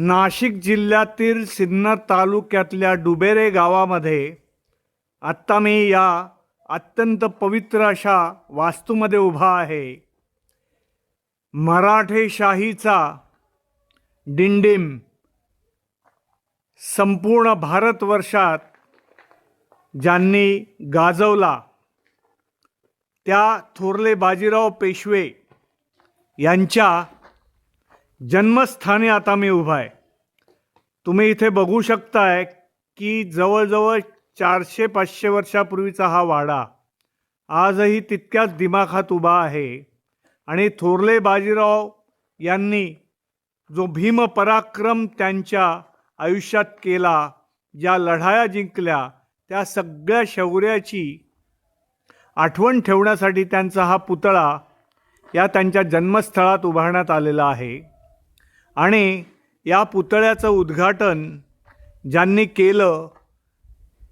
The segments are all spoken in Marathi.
नाशिक जिल्ह्यातील सिन्नर तालुक्यातल्या डुबेरे गावामध्ये आत्ता मी या अत्यंत पवित्र अशा वास्तूमध्ये उभा आहे. मराठेशाहीचा डिंडिम संपूर्ण भारतवर्षात ज्यांनी गाजवला त्या थोरले बाजीराव पेशवे यांच्या जन्मस्थानी आता मी उभा आहे. तुम्ही इथे बघू शकताय की जवळजवळ चारशे पाचशे वर्षापूर्वीचा हा वाडा आजही तितक्याच दिमाखात उभा आहे आणि थोरले बाजीराव यांनी जो भीम पराक्रम त्यांच्या आयुष्यात केला ज्या लढाया जिंकल्या त्या सगळ्या शौर्याची आठवण ठेवण्यासाठी त्यांचा हा पुतळा या त्यांच्या जन्मस्थळात उभारण्यात आलेला आहे. आणि या पुतळ्याचं उद्घाटन ज्यांनी केलं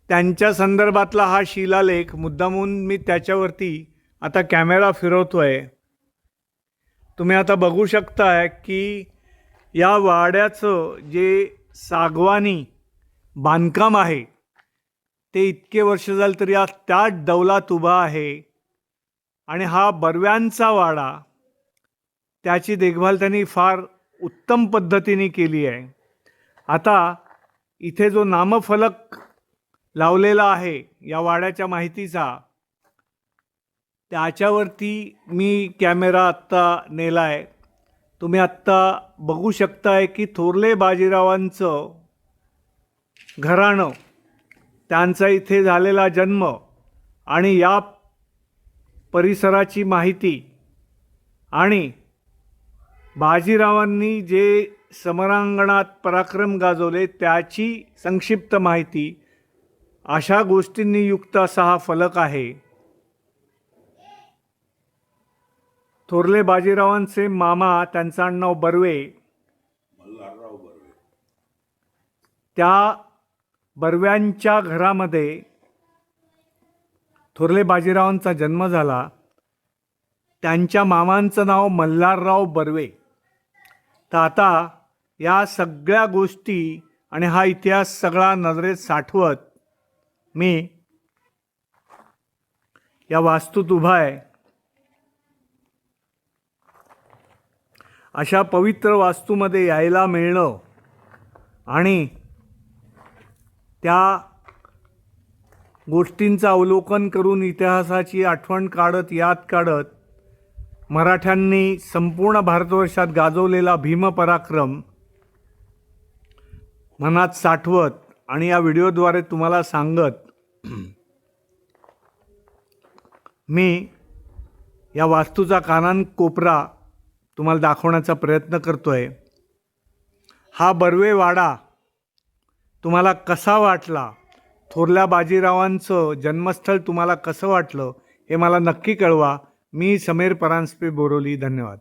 त्यांच्या संदर्भातला हा शिलालेख मुद्दामून मी त्याच्यावरती आता कॅमेरा फिरवतो आहे तुम्ही आता बघू शकताय की या वाड्याचं जे सागवानी बांधकाम आहे ते इतके वर्ष झाले तरी आज त्याच दौलात उभा आहे. आणि हा बरव्यांचा वाडा त्याची देखभाल त्यांनी फार उत्तम पद्धतीने केली आहे. आता इथे जो नामफलक लावलेला आहे या वाड्याच्या माहितीचा त्याच्यावरती मी कॅमेरा आत्ता नेला आहे तुम्ही आत्ता बघू शकताय की थोरले बाजीरावांचं घराणं त्यांचा इथे झालेला जन्म आणि या परिसराची माहिती आणि बाजीरावांनी जे समरांगणात पराक्रम गाजवले त्याची संक्षिप्त माहिती अशा गोष्टींनी युक्त असा हा फलक आहे. थोरले बाजीरावांचे मामा त्यांचं आडनाव बर्वे. त्या बर्व्यांच्या घरामध्ये थोरले बाजीरावांचा जन्म झाला. त्यांच्या मामांचं नाव मल्हारराव बर्वे. तर आता या सगळ्या गोष्टी आणि हा इतिहास सगळा नजरेत साठवत मी या वास्तूत उभा आहे. अशा पवित्र वास्तूमध्ये यायला मिळणं आणि त्या गोष्टींचं अवलोकन करून इतिहासाची आठवण काढत याद काढत मराठ्यांनी संपूर्ण भारतवर्षात गाजवलेला भीमपराक्रम मनात साठवत आणि या व्हिडिओद्वारे तुम्हाला सांगत मी या वास्तूचा कानान कोपरा तुम्हाला दाखवण्याचा प्रयत्न करतो आहे हा बर्वे वाडा तुम्हाला कसा वाटला? थोरल्या बाजीरावांचं जन्मस्थळ तुम्हाला कसं वाटलं? हे मला नक्की कळवा. मी समीर परांजपे बोरोली धन्यवाद.